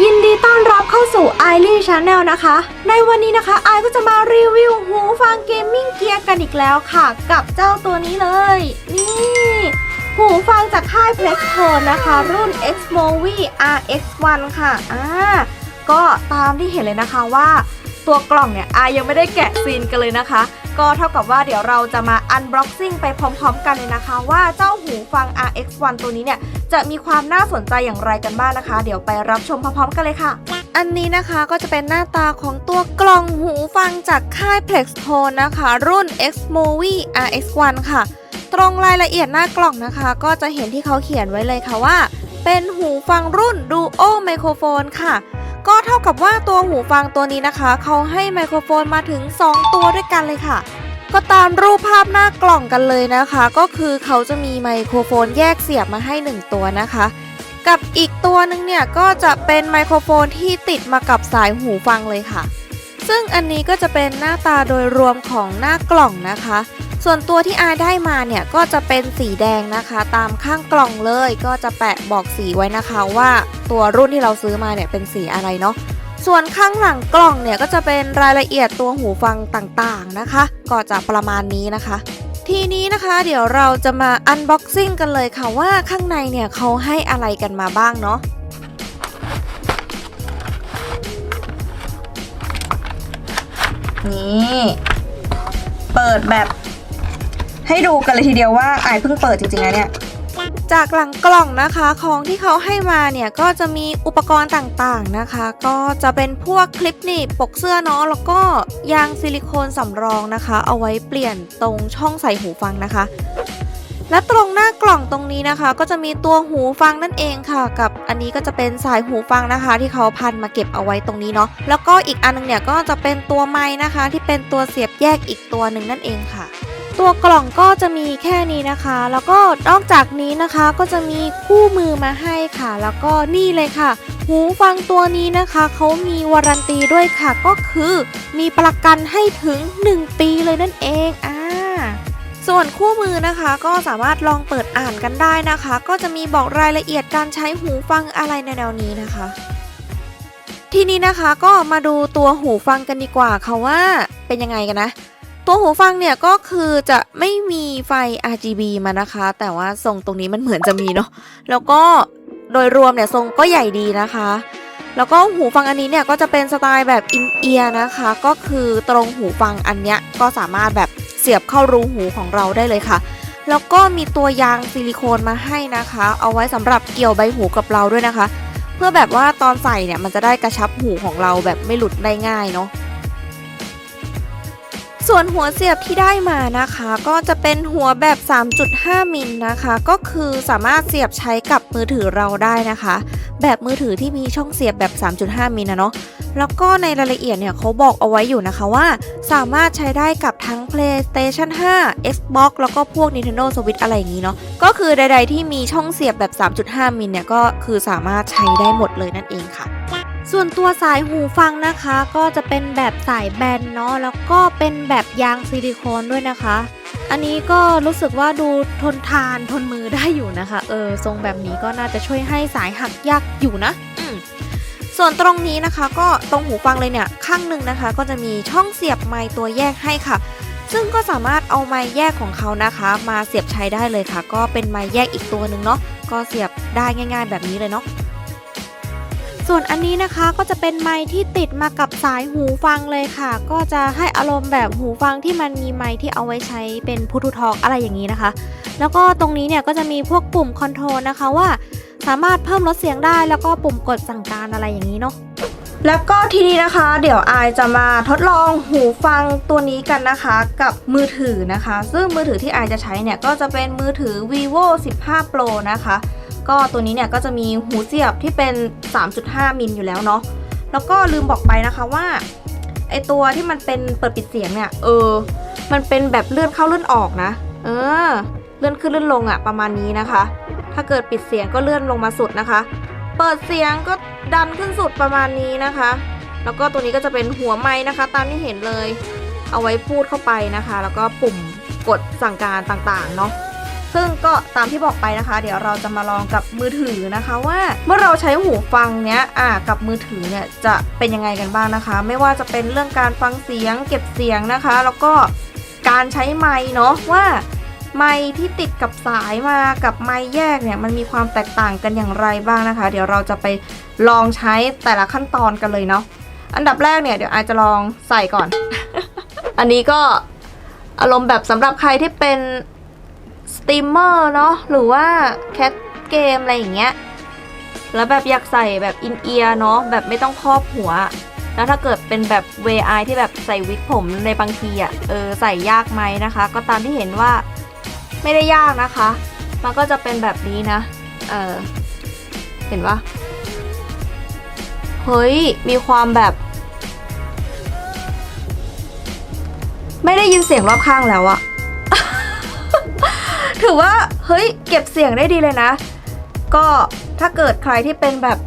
ยินดีต้อนรับเข้าสู่ไอรีชาแนลนะคะ ในวันนี้นะคะไอก็จะมารีวิวหูฟังเกมมิ่งเกียร์กันอีกแล้วค่ะ กับเจ้าตัวนี้เลย นี่ หูฟังจากค่าย Plextone นะคะ รุ่น Xmovi RX1 ค่ะอ่าก็ตามที่เห็นเลยนะคะว่า ตัวกล่องเนี่ยอายังไม่ได้แกะซีนกันเลยนะคะ ก็เท่ากับว่าเดี๋ยวเราจะมาอันบล็อกซิ่งไปพร้อมๆ กันเลยนะคะ ว่าเจ้าหูฟัง RX1 ตัวนี้เนี่ยจะมีความน่าสนใจอย่างไรกันบ้างนะคะ เดี๋ยวไปรับชมพร้อมๆ กันเลยค่ะ อันนี้นะคะก็จะเป็นหน้าตาของตัวกล่องหูฟังจากค่าย Plextone นะคะ รุ่น Xmovie RX1 ค่ะ ตรงรายละเอียดหน้ากล่องนะคะ ก็จะเห็นที่เขาเขียนไว้เลยค่ะว่า เป็นหูฟังรุ่น Duo Microphone ค่ะ ก็เท่ากับว่าตัวหูฟังตัวนี้นะคะ เขาให้ไมโครโฟนมาถึง 2 ตัวด้วยกันเลยค่ะ ก็ตามรูปภาพหน้ากล่องกันเลยนะคะ ก็คือเขาจะมีไมโครโฟนแยกเสียบมาให้ 1 ตัวนะคะ กับอีกตัวหนึงเนี่ยก็จะเป็นไมโครโฟนที่ติดมากับสายหูฟังเลยค่ะ ซึ่งอันนี้ก็จะเป็นหน้าตาโดยรวมของหน้ากล่องนะคะ ส่วนตัวที่อายได้มาเนี่ยก็จะเป็นสีแดงนะคะ ตามข้างกล่องเลยก็จะแปะบอกสีไว้นะคะว่าตัวรุ่นที่เราซื้อมาเนี่ยเป็นสีอะไรเนาะส่วนข้างหลังกล่องเนี่ยก็จะเป็นรายละเอียดตัวหูฟังต่างๆนะคะ ก็จะประมาณนี้นะคะ ทีนี้นะคะเดี๋ยวเราจะมาอันบ็อกซิ่งกันเลยค่ะว่าข้างในเนี่ยเขาให้อะไรกันมาบ้างเนาะนี่ เปิดแบบ ให้ดูกันเลยทีเดียวว่าไอเพิ่งเปิดจริงๆนะเนี่ยจากหลังกล่องนะคะของที่เขาให้มาเนี่ยก็จะมีอุปกรณ์ต่างๆนะคะ ก็จะเป็นพวกคลิปหนีบปกเสื้อเนาะแล้วก็ยางซิลิโคนสำรองนะคะ เอาไว้เปลี่ยนตรงช่องใส่หูฟังนะคะ และตรงหน้ากล่องตรงนี้นะคะ ก็จะมีตัวหูฟังนั่นเองค่ะ กับอันนี้ก็จะเป็นสายหูฟังนะคะ ที่เขาพันมาเก็บเอาไว้ตรงนี้เนาะแล้วก็อีกอันนึงเนี่ยก็จะเป็นตัวไม้นะคะ ที่เป็นตัวเสียบแยกอีกตัวหนึ่งนั่นเองค่ะ ตัวกล่องก็จะมีแค่นี้นะคะ แล้วก็นอกจากนี้นะคะก็จะมีคู่มือมาให้ค่ะ แล้วก็นี่เลยค่ะ หูฟังตัวนี้นะคะเขามีวารันตีด้วยค่ะ ก็คือมีประกันให้ถึง 1 ปีเลยนั่นเองอ่าส่วนคู่มือนะคะก็สามารถลองเปิดอ่านกันได้นะคะ ก็จะมีบอกรายละเอียดการใช้หูฟังอะไรในแนวนี้นะคะ ทีนี้นะคะก็มาดูตัวหูฟังกันดีกว่าค่ะว่าเป็นยังไงกันนะ ตัวหูฟังเนี่ยก็คือจะไม่มีไฟ RGB มานะคะ แต่ว่าทรงตรงนี้มันเหมือนจะมีเนาะแล้วก็โดยรวมเนี่ยทรงก็ใหญ่ดีนะคะ แล้วก็หูฟังอันนี้เนี่ยก็จะเป็นสไตล์แบบอินเอียร์นะคะ ก็คือตรงหูฟังอันเนี้ยก็สามารถแบบเสียบเข้ารูหูของเราได้เลยค่ะ แล้วก็มีตัวยางซิลิโคนมาให้นะคะ เอาไว้สำหรับเกี่ยวใบหูกับเราด้วยนะคะ เพื่อแบบว่าตอนใส่เนี่ยมันจะได้กระชับหูของเราแบบไม่หลุดได้ง่ายเนาะ ส่วนหัวเสียบที่ได้มานะคะ ก็จะเป็นหัวแบบ 3.5 มิลนะคะ ก็คือสามารถเสียบใช้กับมือถือเราได้นะคะ แบบมือถือที่มีช่องเสียบแบบ 3.5 มิลนะเนาะแล้วก็ในรายละเอียดเนี่ยเขาบอกเอาไว้อยู่นะคะว่า สามารถใช้ได้กับทั้ง PlayStation 5 Xbox แล้วก็พวก Nintendo Switch อะไรอย่างนี้เนาะก็คือใด ๆ ที่มีช่องเสียบแบบ 3.5 มิลเนี่ยก็คือสามารถใช้ได้หมดเลยนั่นเองค่ะ ส่วนตัวสายหูฟังนะคะ ก็จะเป็นแบบสายแบนเนาะแล้วก็เป็นแบบยางซิลิโคนด้วยนะคะ อันนี้ก็รู้สึกว่าดูทนทานทนมือได้อยู่นะคะ เออทรงแบบนี้ก็น่าจะช่วยให้สายหักยากอยู่นะส่วนตรงนี้นะคะ ก็ตรงหูฟังเลยเนี่ยข้างหนึ่งนะคะ ก็จะมีช่องเสียบไมค์ตัวแยกให้ค่ะ ซึ่งก็สามารถเอาไมค์แยกของเขานะคะ มาเสียบใช้ได้เลยค่ะ ก็เป็นไมค์แยกอีกตัวหนึ่งเนาะก็เสียบได้ง่าย ๆ แบบนี้เลยเนาะ ส่วนอันนี้นะคะก็จะเป็นไมค์ที่ติดมากับสายหูฟังเลยค่ะ ก็จะให้อารมณ์แบบหูฟังที่มันมีไมค์ที่เอาไว้ใช้เป็นพูทูทอกอะไรอย่างนี้นะคะ แล้วก็ตรงนี้เนี่ยก็จะมีพวกปุ่มคอนโทรลนะคะว่า สามารถเพิ่มลดเสียงได้แล้วก็ปุ่มกดสั่งการอะไรอย่างนี้เนาะแล้วก็ทีนี้นะคะ เดี๋ยวไอายจะมาทดลองหูฟังตัวนี้กันนะคะ กับมือถือนะคะ ซึ่งมือถือที่ไอายจะใช้เนี่ยก็จะเป็นมือถือ vivo 15 pro นะคะ ก็ตัวนี้เนี่ยก็จะมีหูเสียบที่เป็น 3.5 มิลอยู่แล้วเนาะ แล้วก็ลืมบอกไปนะคะว่าไอตัวที่มันเป็นเปิดปิดเสียงเนี่ย เออ มันเป็นแบบเลื่อนเข้าเลื่อนออกนะ เออ เลื่อนขึ้นเลื่อนลงอะประมาณนี้นะคะ ถ้าเกิดปิดเสียงก็เลื่อนลงมาสุดนะคะ เปิดเสียงก็ดันขึ้นสุดประมาณนี้นะคะ แล้วก็ตัวนี้ก็จะเป็นหัวไม้นะคะ ตามที่เห็นเลย เอาไว้พูดเข้าไปนะคะ แล้วก็ปุ่มกดสั่งการต่างๆเนาะ ซึ่งก็ตามที่บอกไปนะคะ เดี๋ยวเราจะมาลองกับมือถือนะคะว่าเมื่อเราใช้หูฟังเนี้ยอ่ากับมือถือเนี่ยจะเป็นยังไงกันบ้างนะคะ ไม่ว่าจะเป็นเรื่องการฟังเสียง เก็บเสียงนะคะ แล้วก็การใช้ไมค์เนาะว่าไมค์ที่ติดกับสายมากับไมค์แยกเนี่ยมันมีความแตกต่างกันอย่างไรบ้างนะคะ เดี๋ยวเราจะไปลองใช้แต่ละขั้นตอนกันเลยเนาะอันดับแรกเนี่ยเดี๋ยวอาจจะลองใส่ก่อน อันนี้ก็อารมณ์แบบสำหรับใครที่เป็น สตรีมเมอร์เนาะหรือว่าแคสเกมอะไรอย่างเงี้ยแล้วแบบอยากใส่แบบอินเอียร์เนาะแบบไม่ต้องครอบหัว แล้วถ้าเกิดเป็นแบบ VI ที่แบบใส่วิกผมในบางทีอะ่ะเออใส่ยากไหมนะคะ ก็ตามที่เห็นว่าไม่ได้ยากนะคะ มันก็จะเป็นแบบนี้นะ เออเห็นปะเฮ้ย มีความแบบ ไม่ได้ยินเสียงรอบข้างแล้วอะ ถือว่าเฮ้ยเก็บเสียงได้ดีเลยนะ ก็ถ้าเกิดใครที่เป็นแบบ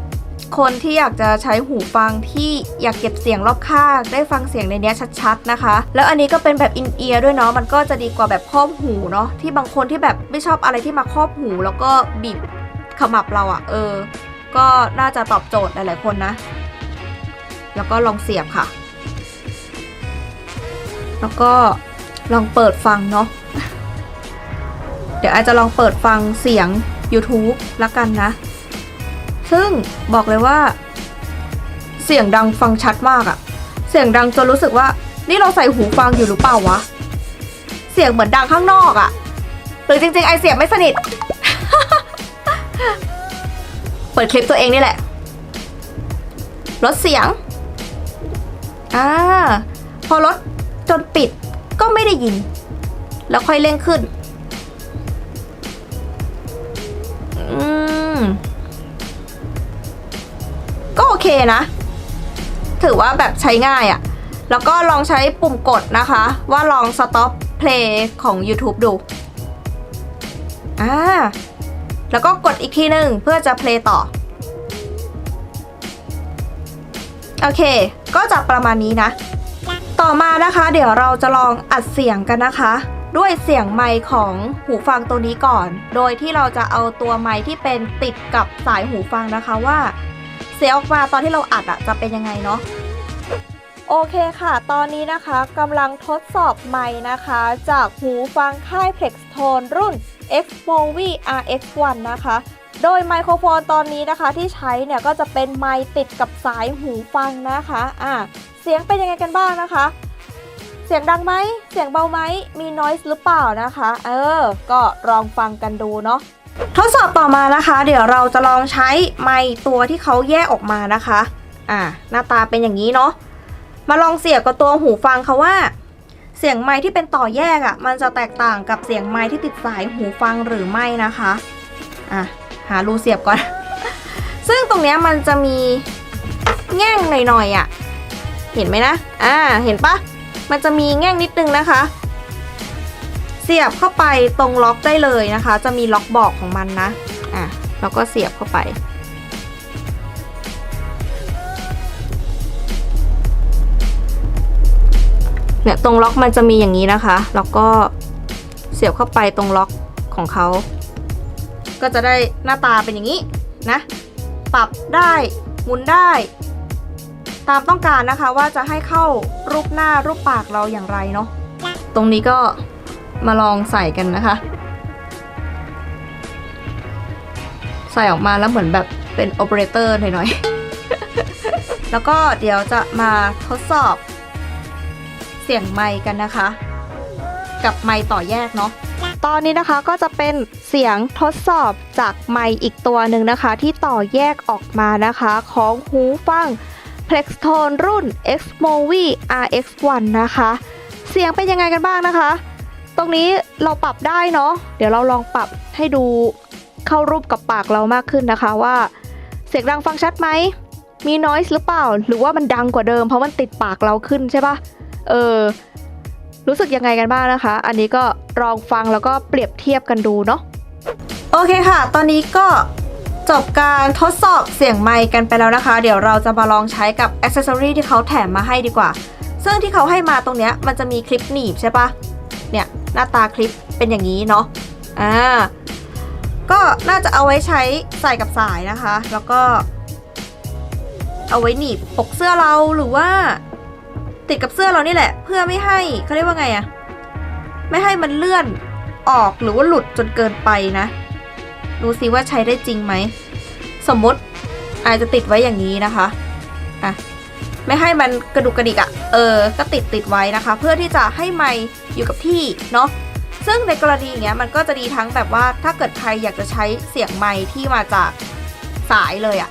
คนที่อยากจะใช้หูฟังที่อยากเก็บเสียงรอบข้างได้ฟังเสียงในเนี้ยชัดๆนะคะ แล้วอันนี้ก็เป็นแบบอินเอียร์ด้วยเนาะมันก็จะดีกว่าแบบครอบหูเนาะที่บางคนที่แบบไม่ชอบอะไรที่มาครอบหู แล้วก็บีบขมับเราอะเออ ก็น่าจะตอบโจทย์หลายๆคนนะ แล้วก็ลองเสียบค่ะ แล้วก็ลองเปิดฟังเนาะ ดี๋ยวอาจจะลองเปิดฟังเสียง YouTube ละกันนะ ซึ่งบอกเลยว่า เสียงดังฟังชัดมากอะเสียงดังจนรู้สึกว่า นี่เราใส่หูฟังอยู่หรือเปล่าวะ เสียงเหมือนดังข้างนอกอะหรือจริงๆ ไอเสียงไม่สนิท เปิดคลิปตัวเองนี่แหละ ลดเสียง อ่า พอลดจนปิดก็ไม่ได้ยิน แล้วค่อยเร่งขึ้น อืม ก็โอเคนะ ถือว่าแบบใช้ง่ายอะ่ะ แล้วก็ลองใช้ปุ่มกดนะคะ ว่าลอง stop play ของ YouTube ดู อ่า แล้วก็กดอีกทีหนึ่งเพื่อจะ play ต่อ โอเค ก็จะประมาณนี้นะ ต่อมานะคะ เดี๋ยวเราจะลองอัดเสียงกันนะคะ ด้วยเสียงไมค์ของหูฟังตัวนี้ก่อน โดยที่เราจะเอาตัวไมค์ที่เป็นติดกับสายหูฟังนะคะว่า เสียงออกมาตอนที่เราอัดอะจะเป็นยังไงเนาะโอเคค่ะ ตอนนี้นะคะกำลังทดสอบไมค์นะคะ จากหูฟังค่าย Plextone รุ่น Xmovie RX1 นะคะ โดยไมโครโฟนตอนนี้นะคะที่ใช้เนี่ยก็จะเป็นไมค์ติดกับสายหูฟังนะคะ อ่า เสียงเป็นยังไงกันบ้างนะคะ เสียงดังไหม เสียงเบาไหม มี noise หรือเปล่านะคะ เออ ก็ลองฟังกันดูเนาะ ทดสอบต่อมานะคะ เดี๋ยวเราจะลองใช้ไมค์ตัวที่เขาแยกออกมานะคะ อ่า หน้าตาเป็นอย่างนี้เนาะ มาลองเสียบกับตัวหูฟังเขาว่า เสียงไมค์ที่เป็นต่อแยกอะ่ะ มันจะแตกต่างกับเสียงไมค์ที่ติดสายหูฟังหรือไม่นะคะ อะ หารูเสียบก่อน ซึ่งตรงเนี้ยมันจะมีแง่งหน่อยๆอะ่ะ เห็นไหมนะ อ่า เห็นปะ มันจะมีแง่งนิดนึงนะคะ เสียบเข้าไปตรงล็อกได้เลยนะคะ จะมีล็อกบอกของมันนะอะแล้วก็เสียบเข้าไป เนี่ยตรงล็อกมันจะมีอย่างนี้นะคะ แล้วก็เสียบเข้าไปตรงล็อกของเขา ก็จะได้หน้าตาเป็นอย่างนี้นะ ปรับได้หมุนได้ ตามต้องการนะคะว่าจะให้เข้ารูปหน้ารูปปากเราอย่างไรเนาะตรงนี้ก็มาลองใส่กันนะคะ ใส่ออกมาแล้วเหมือนแบบเป็นโอเปอเรเตอร์หน่อยๆ แล้วก็เดี๋ยวจะมาทดสอบเสียงไมค์กันนะคะ กับไมค์ต่อแยกเนาะตอนนี้นะคะก็จะเป็นเสียงทดสอบจากไมค์อีกตัวหนึ่งนะคะ ที่ต่อแยกออกมานะคะ ของหูฟัง Plextone รุ่น Xmovie RX1 นะคะ เสียงเป็นยังไงกันบ้างนะคะ ตรงนี้เราปรับได้เนาะ เดี๋ยวเราลองปรับให้ดูเข้ารูปกับปากเรามากขึ้นนะคะว่าเสียงดังฟังชัดไหม มี noise หรือเปล่า หรือว่ามันดังกว่าเดิมเพราะมันติดปากเราขึ้นใช่ปะเออ รู้สึกยังไงกันบ้างนะคะ อันนี้ก็ลองฟังแล้วก็เปรียบเทียบกันดูเนาะ โอเคค่ะ ตอนนี้ก็ จบการทดสอบเสียงไมค์กันไปแล้วนะคะ เดี๋ยวเราจะมาลองใช้กับอ c c e s s o r y ที่เขาแถมมาให้ดีกว่า ซึ่งที่เขาให้มาตรงเนี้ยมันจะมีคลิปหนีบใช่ปะเนี่ยหน้าตาคลิปเป็นอย่างนี้เนาะอ่าก็น่าจะเอาไว้ใช้ใส่กับสายนะคะ แล้วก็ เอาไว้หนีบปกเสื้อเราหรือว่า ติดกับเสื้อเรานี่แหละ เพื่อไม่ให้เขาเรียกว่าไงอะไม่ให้มันเลื่อนออกหรือว่าหลุดจนเกินไปนะ ดูซิว่าใช้ได้จริงไหม สมมติอาจจะติดไว้อย่างนี้นะคะอะไม่ให้มันกระดุกกระดิกอะเออ ก็ติดติดไว้นะคะ เพื่อที่จะให้ไมค์อยู่กับที่เนาะ ซึ่งในกรณีอย่างเงี้ยมันก็จะดีทั้งแบบว่าถ้าเกิดใครอยากจะใช้เสียงไมค์ที่มาจากสายเลยอะ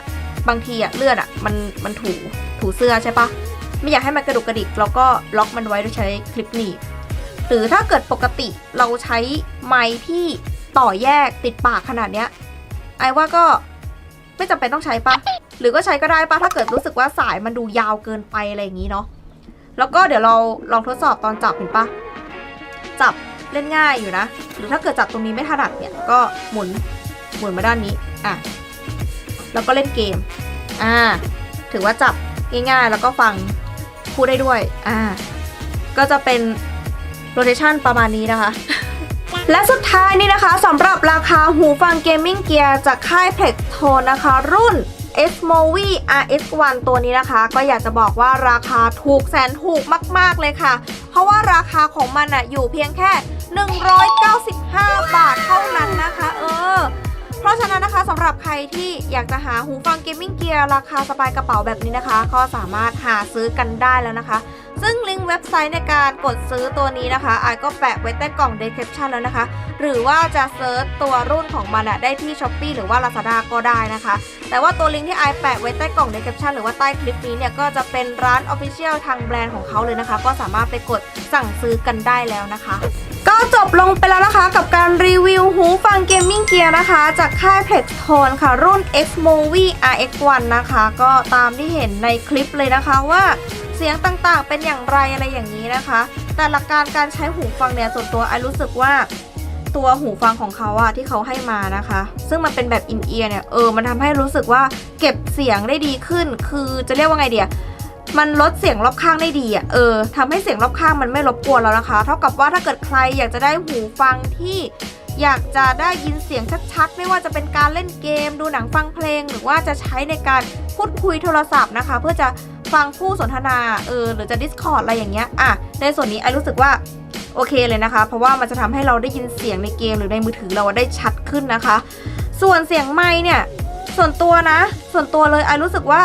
บางทีอะเลื่อนอะมันมันถูถูเสื้อใช่ปะไม่อยากให้มันกระดุกกระดิกแล้วก็ล็อกมันไว้โดยใช้คลิปหนีบหรือถ้าเกิดปกติเราใช้ไมค์ที่ ต่อแยกติดปากขนาดเนี้ยไอ้ว่าก็ไม่จำเป็นต้องใช้ปะหรือก็ใช้ก็ได้ปะถ้าเกิดรู้สึกว่าสายมันดูยาวเกินไปอะไรอย่างนี้เนาะแล้วก็เดี๋ยวเราลองทดสอบตอนจับเห็นปะจับเล่นง่ายอยู่นะ หรือถ้าเกิดจับตรงนี้ไม่ถนัดเนี่ยก็หมุนหมุนมาด้านนี้อะแล้วก็เล่นเกมอ่าถือว่าจับง่ายๆ แล้วก็ฟังพูดได้ด้วยอ่าก็จะเป็นโรเ t ชันประมาณนี้นะคะ และสุดท้ายนี่นะคะสำหรับราคาหูฟังเกมมิ่งเกียร์จากค่าย p l e x t o n e นะคะ รุ่น S m o v i RS1 ตัวนี้นะคะ ก็อยากจะบอกว่าราคาถูกแสนถูกมาก ๆ เลยค่ะ เพราะว่าราคาของมันอะอยู่เพียงแค่ 195 บาทเท่านั้นนะคะ เออ เพราะฉะนั้นนะคะสำหรับใครที่อยากจะหาหูฟังเกมมิ่งเกียร์ราคาสบายกระเป๋าแบบนี้นะคะ ก็สามารถหาซื้อกันได้แล้วนะคะ ซึ่งลิงก์เว็บไซต์ในการกดซื้อตัวนี้นะคะอายก็แปะไว้ใต้กล่อง description แล้วนะคะ หรือว่าจะเซิร์ชตัวรุ่นของมันอะได้ที่ Shopee หรือว่า Lazada ก็ได้นะคะ แต่ว่าตัวลิงก์ที่ไอายแปะไว้ใต้กล่อง description หรือว่าใต้คลิปนี้เนี่ยก็จะเป็นร้าน Official ทางแบรนด์ของเขาเลยนะคะ ก็สามารถไปกดสั่งซื้อกันได้แล้วนะคะ ก็จบลงไปแล้วนะคะกับการรีวิวหูฟังเกมมิ่งเกียร์นะคะ จากค่าย p l e x t o n e ค่ะ รุ่น X Movie RX1 นะคะ ก็ตามที่เห็นในคลิปเลยนะคะว่าเสียงต่างๆ เป็นอย่างไรอะไรอย่างนี้นะคะ แต่หลักการการใช้หูฟังเนี่ยส่วนตัวไอรู้สึกว่าตัวหูฟังของเขาอะที่เขาให้มานะคะ ซึ่งมันเป็นแบบอินเอียร์เนี่ยเออมันทำให้รู้สึกว่าเก็บเสียงได้ดีขึ้น คือจะเรียกว่าไงเดีย มันลดเสียงรอบข้างได้ดีอะเออทำให้เสียงรอบข้างมันไม่รบกวนแล้วนะคะ เท่ากับว่าถ้าเกิดใครอยากจะได้หูฟังที่อยากจะได้ยินเสียงชัดๆ ไม่ว่าจะเป็นการเล่นเกม ดูหนังฟังเพลง หรือว่าจะใช้ในการพูดคุยโทรศัพท์นะคะ เพื่อจะฟังผู้สนทนาเออหรือจะ Discord อะไรอย่างเงี้ยอะในส่วนนี้ไอรู้สึกว่าโอเคเลยนะคะ เพราะว่ามันจะทำให้เราได้ยินเสียงในเกมหรือในมือถือเราได้ชัดขึ้นนะคะ ส่วนเสียงไม้เนี่ยส่วนตัวนะ ส่วนตัวเลยไอรู้สึกว่า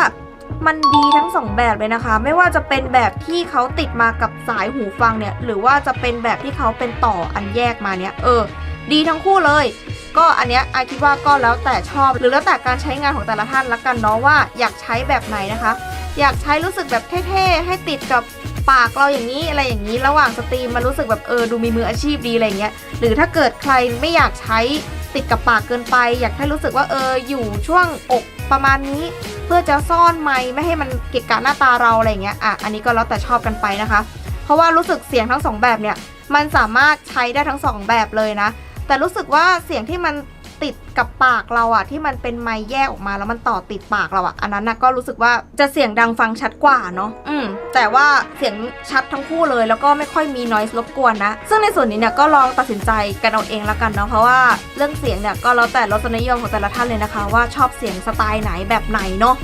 มันดีทั้งสองแบบเลยนะคะ ไม่ว่าจะเป็นแบบที่เขาติดมากับสายหูฟังเนี่ย หรือว่าจะเป็นแบบที่เขาเป็นต่ออันแยกมาเนี่ยเออ ดีทั้งคู่เลย ก็อันเนี้ยไอคิดว่าก็แล้วแต่ชอบ หรือแล้วแต่การใช้งานของแต่ละท่านละกันเนาะว่าอยากใช้แบบไหนนะคะ อยากใช้รู้สึกแบบเท่ๆให้ติดกับปากเราอย่างนี้อะไรอย่างนี้ระหว่างสตรีมมันรู้สึกแบบเออดูมีมืออาชีพดีอะไรเงี้ยหรือถ้าเกิดใครไม่อยากใช้ติดกับปากเกินไป อยากให้รู้สึกว่าเอออยู่ช่วงอก ประมาณนี้เพื่อจะซ่อนไม้ไม่ให้มันเกะกะหน้าตาเราอะไรเงี้ยอะอันนี้ก็แล้วแต่ชอบกันไปนะคะ เพราะว่ารู้สึกเสียงทั้งสองแบบเนี่ยมันสามารถใช้ได้ทั้งสองแบบเลยนะ แต่รู้สึกว่าเสียงที่มัน ติดกับปากเราอะที่มันเป็นไม้แยกออกมาแล้วมันต่อติดปากเราอะอันนั้นนะก็รู้สึกว่าจะเสียงดังฟังชัดกว่าเนาะอืมแต่ว่าเสียงชัดทั้งคู่เลย แล้วก็ไม่ค่อยมีนอยส์รบกวนนะ ซึ่งในส่วนนี้เนี่ยก็ลองตัดสินใจกันเอาเองละกันเนาะเพราะว่าเรื่องเสียงเนี่ยก็แล้วแต่รสนิยมของแต่ละท่านเลยนะคะ ว่าชอบเสียงสไตล์ไหนแบบไหนเนาะ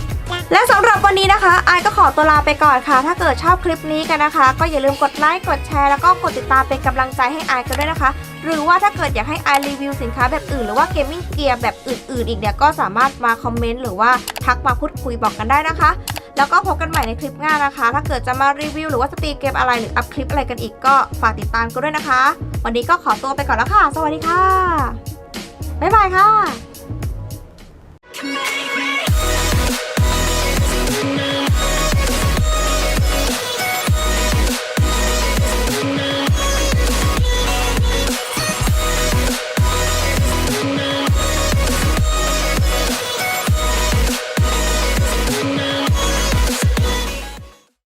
และสำหรับวันนี้นะคะไอายก็ขอตัวลาไปก่อนค่ะ ถ้าเกิดชอบคลิปนี้กันนะคะ ก็อย่าลืมกดไลค์กดแชร์แล้วก็กดติดตามเป็นกำลังใจให้ไอายกันด้วยนะคะ หรือว่าถ้าเกิดอยากให้ไอายรีวิวสินค้าแบบอื่น หรือว่าเกมมิ่งเกียร์แบบอื่นๆ อีกเนี่ยก็สามารถมาคอมเมนต์หรือว่าทักมาพูดคุยบอกกันได้นะคะ แล้วก็พบกันใหม่ในคลิปหน้านะคะ ถ้าเกิดจะมารีวิวหรือว่าสตรีมเกมอะไรหรืออัพคลิปอะไรกันอีกก็ฝากติดตามกันด้วยนะคะ วันนี้ก็ขอตัวไปก่อนแล้วค่ะ สวัสดีค่ะบ๊ายบายค่ะ